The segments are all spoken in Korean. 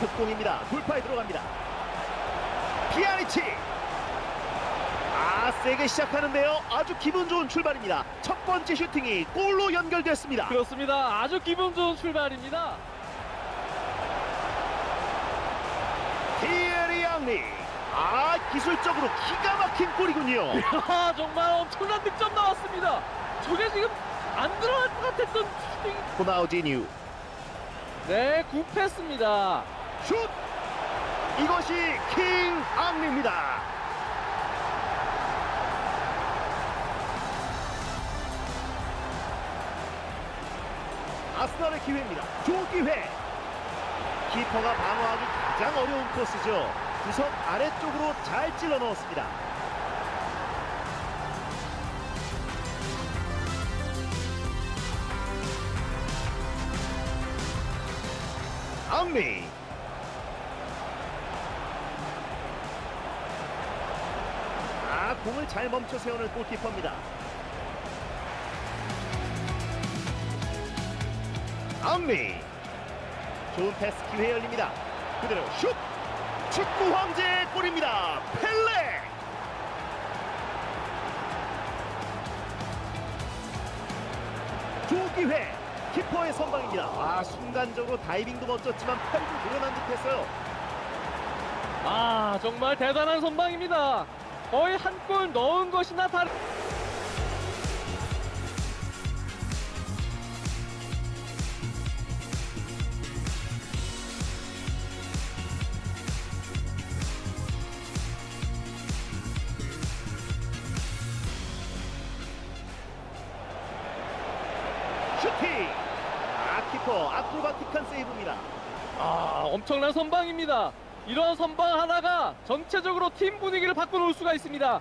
특공입니다. 돌파에 들어갑니다. 피아니치. 아 세게 시작하는데요. 아주 기분 좋은 출발입니다. 첫 번째 슈팅이 골로 연결됐습니다. 그렇습니다. 아주 기분 좋은 출발입니다. 티에리 앙리. 아 기술적으로 기가 막힌 골이군요. 야, 정말 엄청난 득점 나왔습니다. 저게 지금 안 들어갈 것 같았던 슈팅. 호나우지뉴 네, 굿패스입니다. 슛. 이것이 킹 앙리입니다. 아스날의 기회입니다. 조기회. 키퍼가 방어하기 가장 어려운 코스죠. 구석 아래쪽으로 잘 찔러 넣었습니다. 앙리. 공을 잘 멈춰 세우는 골키퍼입니다. 앙리. 좋은 패스 기회 열립니다. 그대로 슛! 축구 황제의 골입니다. 펠레! 조기회 키퍼의 선방입니다. 아 순간적으로 다이빙도 멋졌지만 팔도 늘어난 듯했어요. 아, 정말 대단한 선방입니다. 거의 한 골 넣은 것이나 다른. 슈팅! 아 키퍼 아크로바틱한 세이브입니다. 아, 엄청난 선방입니다. 이런 선방 하나가 전체적으로 팀 분위기를 바꿔놓을 수가 있습니다.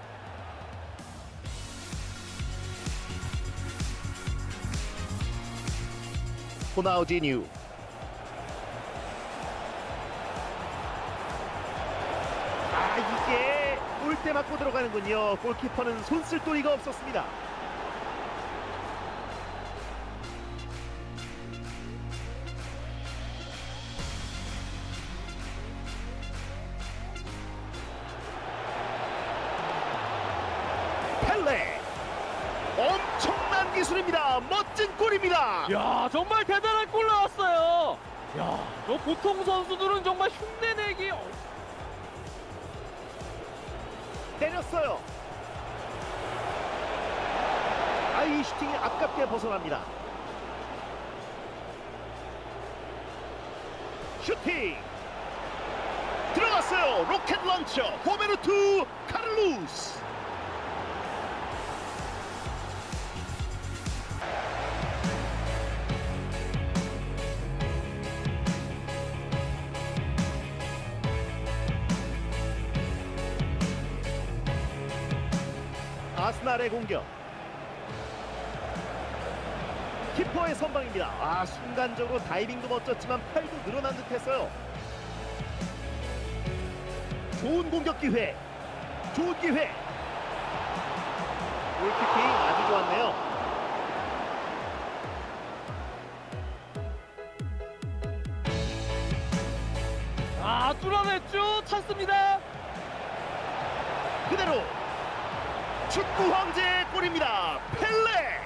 호나우지뉴 아 이게 골대 맞고 들어가는군요. 골키퍼는 손쓸 도리가 없었습니다. 기술입니다. 멋진 골입니다. 야 정말 대단한 골 나왔어요. 야, 저 보통 선수들은 정말 흉내내기 어- 때렸어요. 아, 이 슈팅이 아깝게 벗어납니다. 슈팅! 들어갔어요. 로켓 런처. 호메르투 카를루스. 아스날의 공격. 키퍼의 선방입니다. 아 순간적으로 다이빙도 멋졌지만 팔도 늘어난 듯했어요. 좋은 공격 기회. 좋은 기회. 골키핑 아주 좋았네요. 아 뚫어냈죠 찬스입니다. 그대로 축구 황제의 골입니다. 펠레!